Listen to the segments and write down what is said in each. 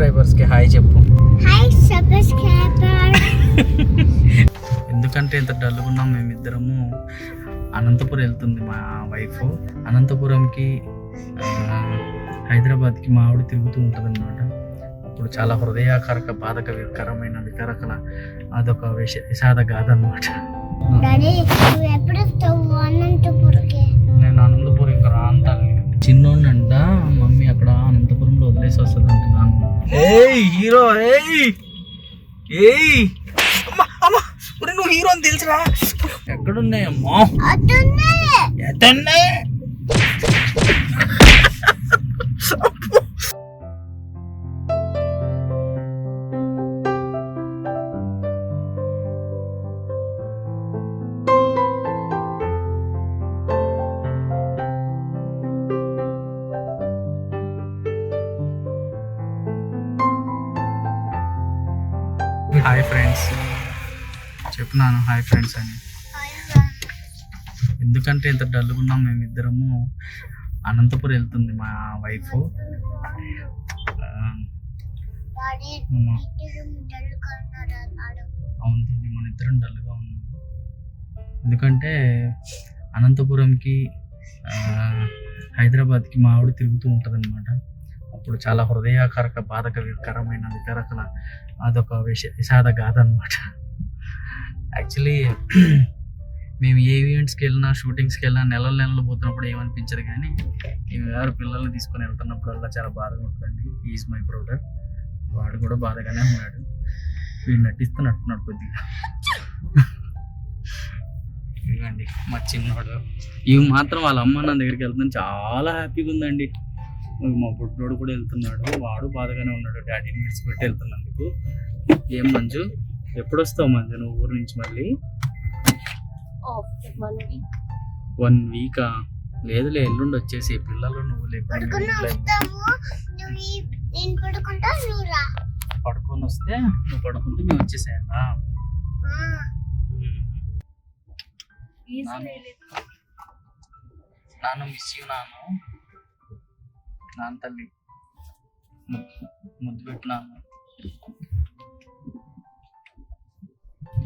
సబ్స్క్రైబర్స్కి హాయ్ చెప్పు. Hi subscriber ఎందుకంటే ఇంత డల్లుగున్నాం మేమిద్దరము. అనంతపురం వెళ్తుంది మా వైఫ్ అనంతపురంకి హైదరాబాద్కి మా ఆవిడ తిరుగుతూ ఉంటుంది అనమాట అప్పుడు చాలా హృదయాకరక బాధకరమైన వికరకల అదొక విష విషాద గాథ అనమాట నేను అనంతపురం ఇంకా రాంతాను చిన్నోడంట అక్కడ అనంతపురంలో వదిలేసి వస్తుంది అంటున్నాను. ఏయ్ హీరో ఏయ్ ఏయ్. అమ్మా అమ్మా ఒరేయ్, నువ్వు హీరో అని తెలుసురా. ఎక్కడున్నాయమ్మా? అటున్నా హాయ్ ఫ్రెండ్స్ చెప్తున్నాను హాయ్ ఫ్రెండ్స్ అని. ఎందుకంటే ఇంత డల్లుగున్నాం మేమిద్దరము. అనంతపురం వెళ్తుంది మా వైఫ్ అవును తల్లి మన ఇద్దరం డల్గా ఉన్నాం. ఎందుకంటే అనంతపురంకి హైదరాబాద్కి మా ఆవిడ తిరుగుతూ ఉంటుంది అనమాట అప్పుడు చాలా హృదయాకరక బాధకరమైన వికరకల అదొక విష విషాద గాథ అనమాట యాక్చువల్లీ మేము ఏ ఈవెంట్స్కి వెళ్ళినా షూటింగ్స్కి వెళ్ళినా నెలల నెలలు పోతున్నప్పుడు ఏమనిపించదు కానీ మేము ఎవరు పిల్లల్ని తీసుకొని వెళ్తున్నప్పుడల్లా చాలా బాధగా ఉంటుందండి. ఈజ్ మై బ్రదర్ వాడు కూడా బాధగానే ఉన్నాడు. వీడు నటిస్తున్నట్టున్నాడు కొద్దిగా. ఇదిగోండి మా చిన్నవాడు ఇవి మాత్రం వాళ్ళ అమ్మ నా దగ్గరికి వెళ్తాను చాలా హ్యాపీగా ఉందండి. మా పుట్టినోడు కూడా వెళ్తున్నాడు. వాడు బాధగానే ఉన్నాడు. డాడీని విడిచిపెట్టి వెళ్తున్నందుకు. ఏం మంజు? ఎప్పుడు వస్తావు మంజు నువ్వు ఊరు నుంచి మళ్ళీ? వన్ వీకా. లేదులే ఎల్లుండి వచ్చేసి. పిల్లలు నువ్వు పడుకుని వస్తే నువ్వు పడుకుంటే మేము వచ్చేసాయా నాన్న మిస్ యూ నాను నాన్న తల్లి. ముద్దు- పెట్టినాను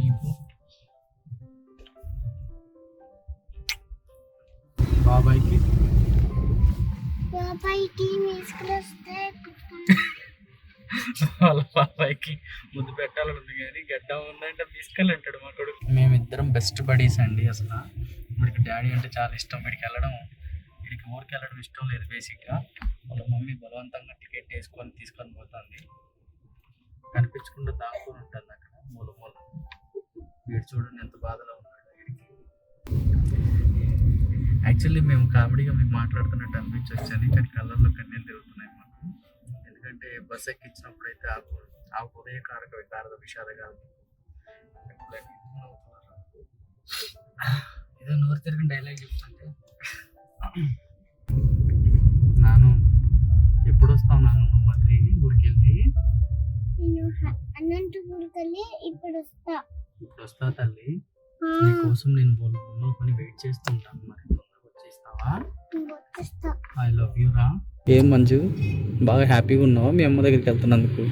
నీకు బాబాయ్కి. వాళ్ళ బాబాయ్కి ముద్దు పెట్టాలని కానీ గడ్డ ఉందంటే మిస్కల్ అంటాడు మా కొడుకు. మేమిద్దరం బెస్ట్ బడీస్ అండి అసలు. వీడికి డాడీ అంటే చాలా ఇష్టం. వీడికి వెళ్ళడం వీడికి ఊరికి వెళ్ళడం ఇష్టం లేదు బేసిక్గా. వాళ్ళ మమ్మీ బలవంతంగా టికెట్ వేసుకొని తీసుకొని పోతుంది. కనిపించకుండా దాక్కుని ఉంటుంది అక్కడ మూల మూల. వీడు చూడండి ఎంత బాధలో ఉన్నాడు వీడికి. యాక్చువల్లీ మేము కామెడీగా మేము మాట్లాడుతున్నట్టు అనిపించవచ్చు అని కానీ కళ్ళల్లో కన్నీళ్ళు తిరుగుతున్నాయి మాకు. ఎందుకంటే బస్ ఎక్కించినప్పుడు అయితే ఆ ఆ కారక వికారద విషాద కాదు ఏదో నోరు తిరిగిన డైలాగ్ చెప్తుంటే. నాను ఎప్పుడు వస్తావు నాను నువ్వు మళ్ళీ ఊరికి వెళ్ళి నేను హ- అనంతపురికి వెళ్ళి ఇప్పుడు వస్తా ఇప్పుడు వస్తా తల్లి నీకోసం నేను బొమ్మ బొమ్మలు కొని వెయిట్ చేస్తుంటాను మరి తొందరగా వచ్చేస్తావా? ఐ లవ్ యూ రా. ఏం మంజు? బాగా హ్యాపీగా ఉన్నావా మీ అమ్మ దగ్గరికి వెళ్తున్నందుకు.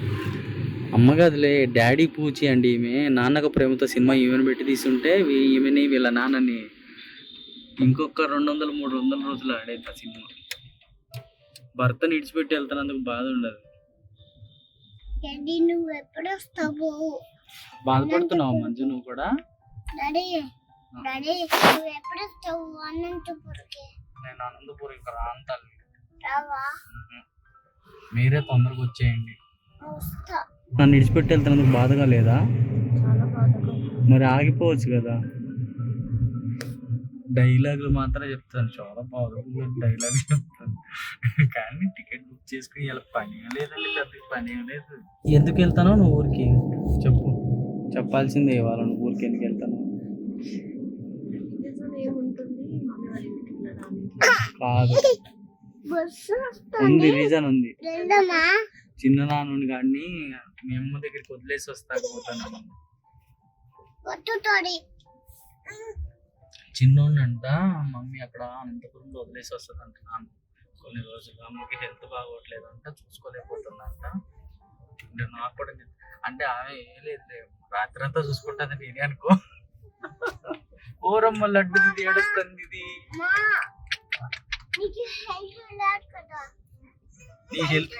అమ్మ కాదులే డాడీ పూచి అండి ఈమె. నాన్నకు ప్రేమతో సినిమా ఈమెను పెట్టి తీసుంటే ఈమెని వీళ్ళ నాన్నని ఇంకొక రెండు వందలు మూడు వందల రోజులు ఆడేది ఆ సినిమా. భర్తని ఇడిచిపెట్టి వెళ్తున్నందుకు బాధ ఉండదు. డాడీ నువ్వు ఎప్పుడు వస్తావు బాధపడుతున్నావు మంజు నువ్వు కూడా? డాడీ డాడీ నువ్వు ఎప్పుడు వస్తావు అనంతపురికి? నేను అనంతపురం ఇక్కడ రాను తల్లి. రావా? మీరే తొందరగా వచ్చేయండి. నన్ను ఇడిచిపెట్టి వెళ్తున్నందుకు బాధగా లేదా? చాలా బాధగా మరి ఆగిపోవచ్చు కదా. డైలాగులు మాత్రమే చెప్తాను. చాలా బాగుంది డైలాగ్ చెప్తాను కానీ టికెట్ బుక్ చేసుకుని ఇలా పని లేదండి పెద్ద పని ఏం లేదు. ఎందుకు వెళ్తానో నువ్వు ఊరికి? చెప్పు. చెప్పాల్సిందే ఇవాళ నువ్వు ఊరికి ఎందుకు వెళ్తాను కాదు. ఉంది రీజన్ ఉంది. చిన్న నాన్న కానీ మీ అమ్మ దగ్గరికి వదిలేసి వస్తా పోతాను చిన్నోడంట మమ్మీ అక్కడ అనంతపురంలో వదిలేసి వస్తుంది అంటున్నాను కొన్ని రోజులు అమ్మకి హెల్త్ బాగోట్లేదంట చూసుకోలేకపోతుందంట. అంటే నాకు కూడా. అంటే ఆమె ఏం లేదు రాత్రి అంతా చూసుకుంటుంది నేనే అనుకో. ఓరమ్మ లడ్డు ఇది ఏడుస్తుంది ఇది. మా నీకు హెల్త్ లేదు కదా. నీ హెల్త్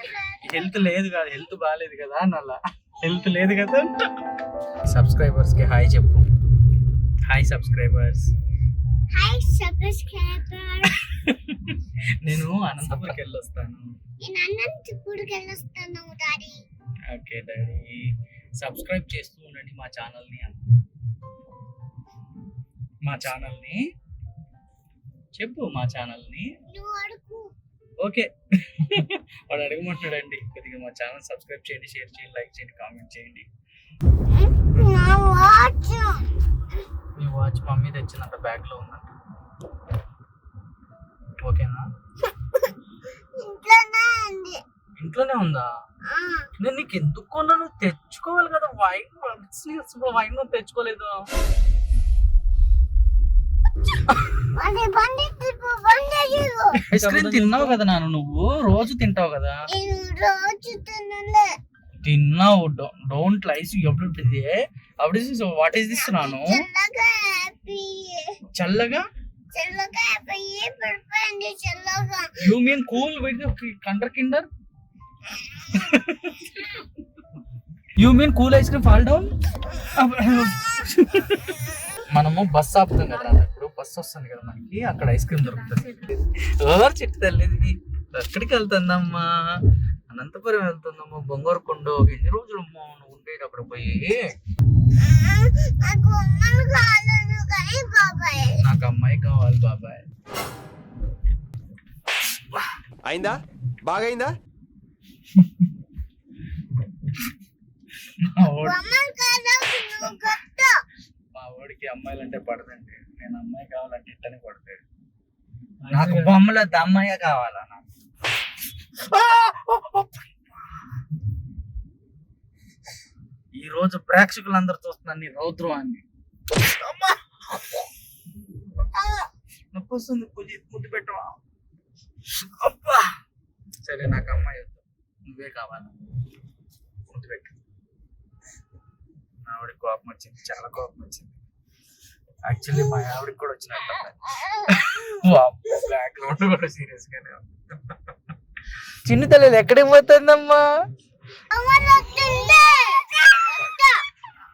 హెల్త్ లేదు కదా హెల్త్ బాగాలేదు కదా అని అలా హెల్త్ లేదు కదా సబ్స్క్రైబర్స్కి హాయ్ చెప్పు. Hi subscribers. హాయ్ సబ్స్క్రైబర్ నేను అనంతపురికి వెళ్ళొస్తాను నేను అనంతపూర్కి వెళ్ళొస్తాను డాడీ. Okay daddy. సబ్స్క్రైబ్ చేస్తూ ఉండండి మా ఛానల్ని మా ఛానల్ని. చెప్పు మా ఛానల్ని. ఓకే. వాడు అడగమంటున్నాడండి. కొద్దిగా మా ఛానల్ సబ్స్క్రైబ్ చేయండి షేర్ చేయండి లైక్ చేయండి కామెంట్ చేయండి. మీ వాచ్ మమ్మీ తెచ్చినంత బ్యాగ్లో ఉందంట ఓకేనా ఇంట్లోనే ఉంది ఇంట్లోనే ఉందా? ఆ, నేను నీకు ఎందుకు కొన్నాను తెచ్చుకోవాలి కదా. వైన్ వైన్ తెచ్చుకోలేదు? బండి బండి తిప్పు బండి తిప్పు ఐస్ క్రీమ్ తిన్నావు కదా నాన్న నువ్వు? రోజు తింటావు కదా? నేను రోజు తినలే తిన్నావు. డోంట్ లైస్ ఎప్పుడు అప్పుడు వాట్ ఈస్ దిస్ నాను? చల్లగా హ్యాపీ చల్లగా? చల్లగా హ్యాపీ పడిపోయింది చల్లగా. యూ మీన్ కూల్ విత్ కండర్ Kinder you mean cool ice cream fall down మనము బస్ ఆపుతాం కదా ఇప్పుడు బస్ వస్తుంది కదా మనకి అక్కడ ఐస్ క్రీమ్ దొరుకుతుంది. ఓవర్ చెట్టు తల్లిది? ఎక్కడికి వెళ్తుందమ్మా? అనంతపురం వెళ్తుందమ్మా బొంగోరు కొండ? ఎన్ని రోజులు అమ్మా నువ్వు ఉండేది అక్కడ పోయి? నాకు అమ్మాయి కావాలి బాబాయ్. అయిందా? బాగైందా? మా వాడు అమ్మలు కాలేదు నువ్వు కొట్టు మా వాడికి అమ్మాయిలు అంటే పడదండి. నేను అమ్మాయి కావాలంటే ఇట్టనే పడతాడు. నాకు బొమ్మల దమ్మయ్య కావాలా నాకు? ఈ రోజు ప్రేక్షకులందరూ చూస్తున్నారు నీ రౌద్రవాన్ని నొప్పి వస్తుంది పూజ ముద్దు పెట్టవా అబ్బా సరే నాకు అమ్మాయి వద్దు. నువ్వే కావాలా? ముద్దు పెట్టు నా ఆవిడకి కోపం వచ్చింది చాలా కోపం వచ్చింది. యాక్చువల్లీ మా ఆవిడకి కూడా వచ్చినట్టు బ్యాక్గ్రౌండ్ కూడా సీరియస్ గానే చిన్న తల్లి ఎక్కడికి పోతుందమ్మా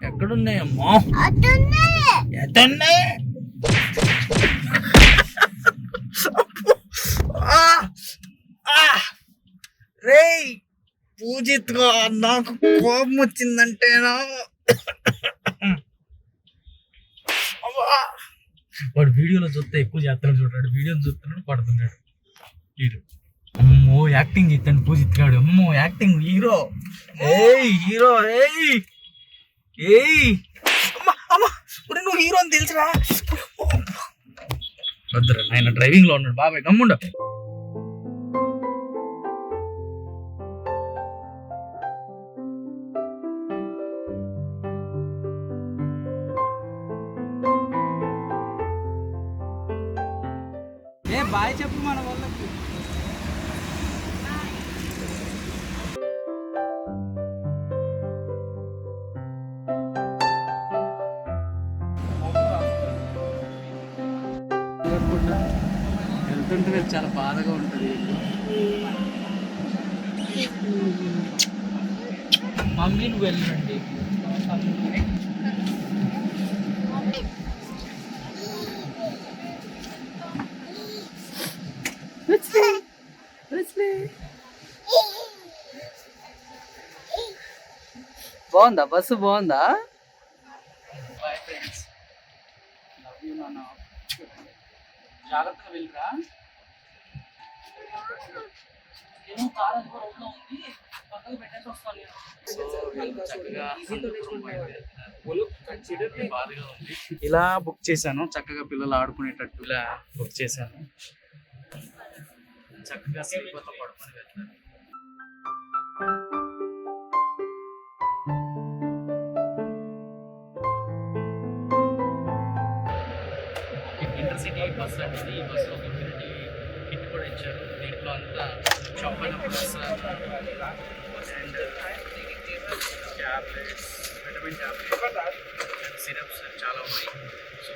ఎక్కడున్నాయమ్మా రే పూజిత్ నాకు కోపం వచ్చిందంటేనా వాడు వీడియోలో చూస్తే ఎక్కువ చేస్తున్నాడు చూడాడు వీడియోలో చూస్తున్నాడు పడుతున్నాడు. వీడు. అమ్మో యాక్టింగ్ ఇస్తాను పూజిత్ గాడు అమ్మో యాక్టింగ్ హీరో. ఏయ్ హీరో ఏయ్. ఏయ్. అమ్మా అమ్మా. ఇప్పుడు నువ్వు హీరో అని తెలుసురా. వద్దురా ఆయన డ్రైవింగ్లో ఉన్నాడు. బాబాయ్ గమ్ముండ. నాకు చాలా బాధగా ఉంటుంది. మమ్మీ నువ్వు వెళ్ళండి. బాగుందా? బస్సు బాగుందా? బాయ్ ఫ్రెండ్స్ లవ్ యూ నాన్న. జాగ్రత్తగా వెళ్ళరా? అది ఉంది పక్కకు పెట్టేసి వస్తాను నేను చక్కగా బాధగా ఉంది ఇలా బుక్ చేశాను. చక్కగా పిల్లలు ఆడుకునేటట్టు ఇలా బుక్ చేశాను. చక్కగా స్లీపర్లో పడుకొని వెళ్తాను ఇంటర్సిటీ బస్ అంటే ఈ బస్సులో కమ్యూనిటీ కిట్ కూడా ఇచ్చారు. దీంట్లో అంతా టాబ్లెట్స్ విటమిన్ టాబ్లెట్స్ సిరప్స్ చాలా ఉన్నాయి so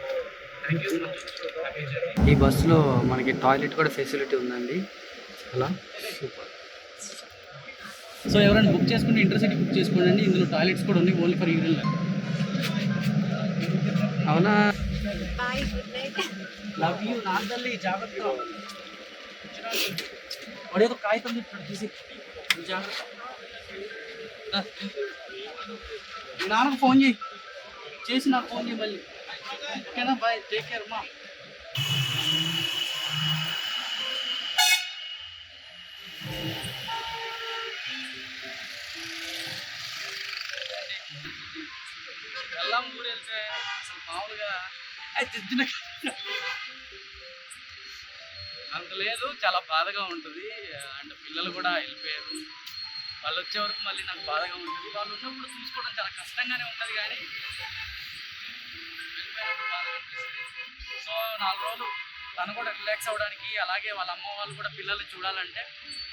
thank you happy journey ఈ బస్సులో మనకి టాయిలెట్ కూడా ఫెసిలిటీ ఉందండి. అలా సూపర్. సో ఎవరైనా బుక్ చేసుకుంటే ఇంటర్సిటీ బుక్ చేసుకోండి ఇందులో టాయిలెట్స్ కూడా ఉన్నాయి ఓన్లీ ఫర్ యూరిన్ అవునా? Bye good night love you నా తల్లి జాగ్రత్త వాడేదో కాగితం తిప్పాడు తీసి నువ్వు జాగ్రత్త దా. మీ నాన్నకు ఫోన్ చేయి చేసి నాకు ఫోన్ చేయి మళ్ళీ ఓకేనా బాయ్ టేక్ కేర్ మా వెళ్ళాం ఊరు వెళ్తే అసలు మామూలుగా అది లేదు చాలా బాధగా ఉంటుంది. అండ్ పిల్లలు కూడా వెళ్ళిపోయారు. వాళ్ళు వచ్చే వరకు మళ్ళీ నాకు బాధగా ఉంటుంది. వాళ్ళు ఉన్నప్పుడు చూసుకోవడం చాలా కష్టంగానే ఉంటుంది కానీ సో నాలుగు రోజులు తను కూడా రిలాక్స్ అవ్వడానికి అలాగే వాళ్ళ అమ్మ వాళ్ళు కూడా పిల్లల్ని చూడాలంటే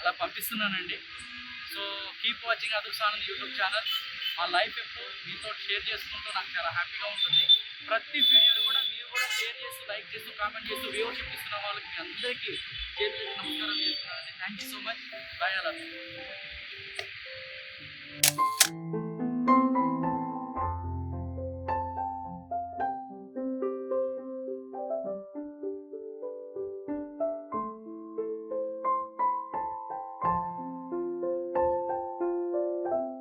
అలా పంపిస్తున్నానండి. So keep watching Adurs YouTube channel. మా లైఫ్ ఎప్పుడు మీతో షేర్ చేసుకుంటూ నాకు చాలా హ్యాపీగా ఉంటుంది. ప్రతి వీడియోని కూడా మీరు కూడా షేర్ చేస్తూ లైక్ చేస్తూ కామెంట్ చేస్తూ వ్యూవర్షిప్ ఇస్తున్న వాళ్ళకి మీ అందరికీ చేతులు నమస్కారం చేస్తున్నానండి thank you so much bye అలా